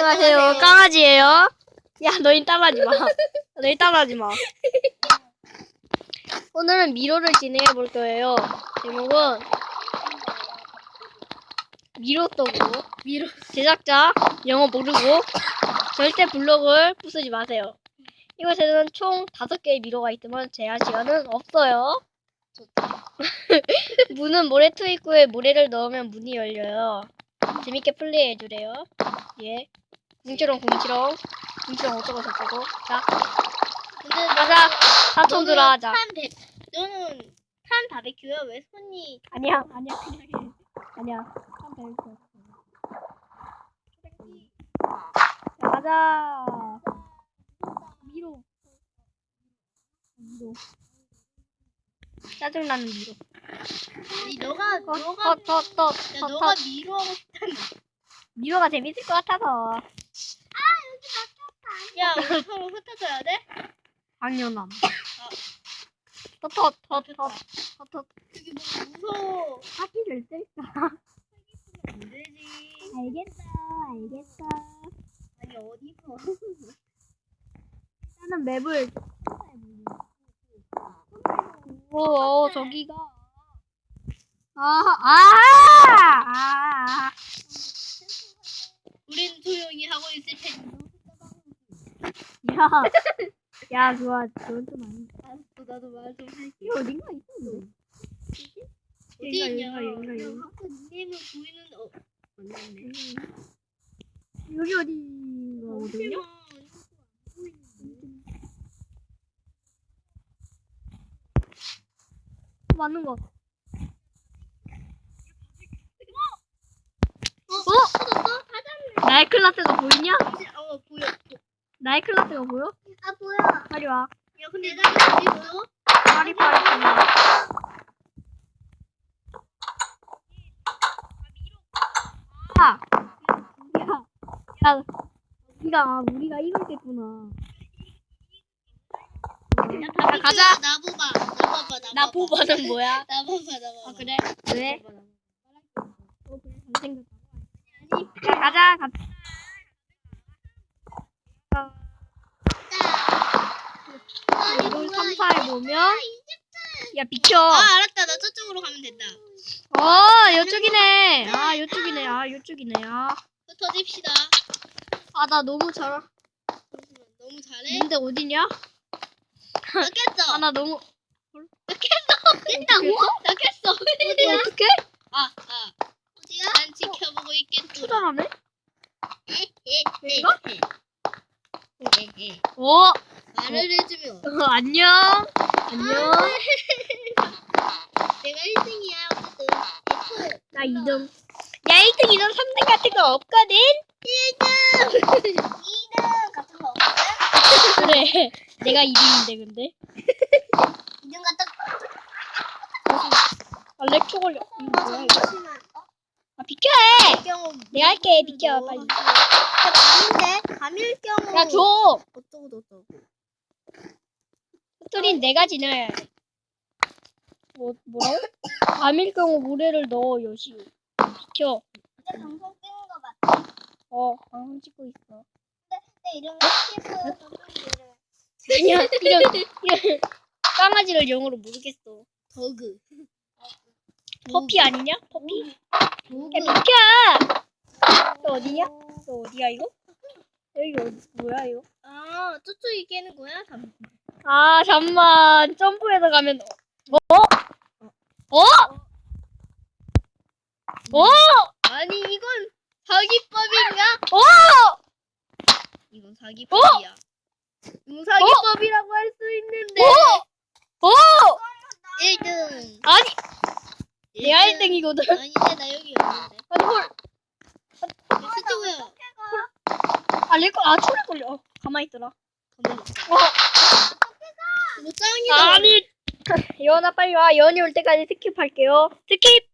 안녕하세요. 강아지예요. 야, 너희 따라하지 마. 너희 따라하지 마. 오늘은 미로를 진행해 볼 거예요. 제목은 미로떡고 미로. 제작자 영어 모르고 절대 블록을 부수지 마세요. 이곳에는 총 다섯 개의 미로가 있지만 제한 시간은 없어요. 문은 모래 투입구에 모래를 넣으면 문이 열려요. 재밌게 플레이해 주래요. 예. 궁치렁 궁치렁 궁치렁 어쩌고 저쩌고. 자, 근데 가자. 사촌들아 하자. 탄 백. 너는 탄 바베큐야? 왜 손이? 아니야, 아니야, 그냥. 아니야. 한 배울 자, 가자. 미로. 미로. 짜증나는 미로. 아니 너가 더, 너가 더, 더, 더, 야, 더, 너가 더. 미로 하고 싶다는. 미로가 재밌을 것 같아서. 야 우리 서로 흩어져야 돼? 당연함. 더, 더, 더, 더, 더, 더. 그게 뭐 무서워. 하기를 뜰까? 안 되지. 알겠어, 알겠어. 아니 어디서? 일단은 맵을. 오, 오, 저기가. 아, 아, 아, 우린 조용히 하고 있을 테니. 야, 야, 좋아, 그건 좀 아니. 알았어 나도 말 좀 할게. 이거 어딘가 있었는데. 어디 있냐? 여기가, 여기가, 야, 여기가. 아까 니네는 보이는 어 만났네. 여기 어디거든요? 맞는 것 같아. 어? 어? 찾았네. 나의 클라스가 보이냐? 어 보여. 나의 클라스가 보여? 아 보여. 빨리 와. 야 근데 나 있어? 빨리 빨리 빨리. 아, 야, 야, 우리가 우리가 이걸 깼구나. 야, 야, 가자. 나 봐봐. 나 봐봐. 나, 나 보버는 뭐야? 나 봐봐. 나 봐봐. 아 그래? 왜? 어 그래 잘 생겼다. 야, 가자 가자. 아, 이걸 이거야, 3, 4에 보면 야 비켜. 아 알았다. 나 저쪽으로 가면 된다. 어 이쪽이네. 아 이쪽이네. 아 이쪽이네. 아. 흩어집시다. 아 나 너무 잘. 너무 잘해. 근데 어디냐? 나 깼어. 아 나 너무. 나 깼어. 깼다고? 나 깼어. 어디야? 어떻게? 아, 아. 있겠다. 투덜하네? 이거? 어 말을 해주면. 어, 안녕. 안녕. 내가 1등이야. 어쨌든. F. 나 2등. 야 1등, 2등, 3등 같은 거 없거든? 1등. 2등 같은 거 없거든? 그래. 내가 2등인데 근데. 2등 같은 거. 아 렉초 걸려. 이거 뭐야 이거? 아 비켜. 경우 내가 할게. 비켜 빨리. 감인데 감일 경우 야 줘. 어쩌고 저쩌고 스토린 내가 진행해. 뭐 뭐라고? 밤일 경우 모래를 넣어 요시. 비켜. 근데 방송 찍는 거 맞지? 어 방송 찍고 있어. 근데 이름 스키프 아니야 이런 이런 강아지를 영어로 모르겠어. 더그 퍼피 아니냐? 퍼피? 도그 야 비켜. 너 어디냐? 너 어디야 이거? 여기 어디 뭐야 이거? 아 쪼쪼이 깨는 거야? 잠 아 잠만 점프해서 가면 어? 어? 어? 아니 이건 사기법인가? 어? 이건 사기법이야 이건 사기법이라고 할 수 있는데 어? 1등 아니 내가 1등이거든. 아닌데 나 여기 없는데 아니 헐. 스티브야 아 렉걸 아 초래 걸려. 어, 가만히 있더라. 가만히 있어 어. 뭐 짱이다 아니. 예원아 빨리 와. 예원이 올 때까지 스킵할게요. 스킵.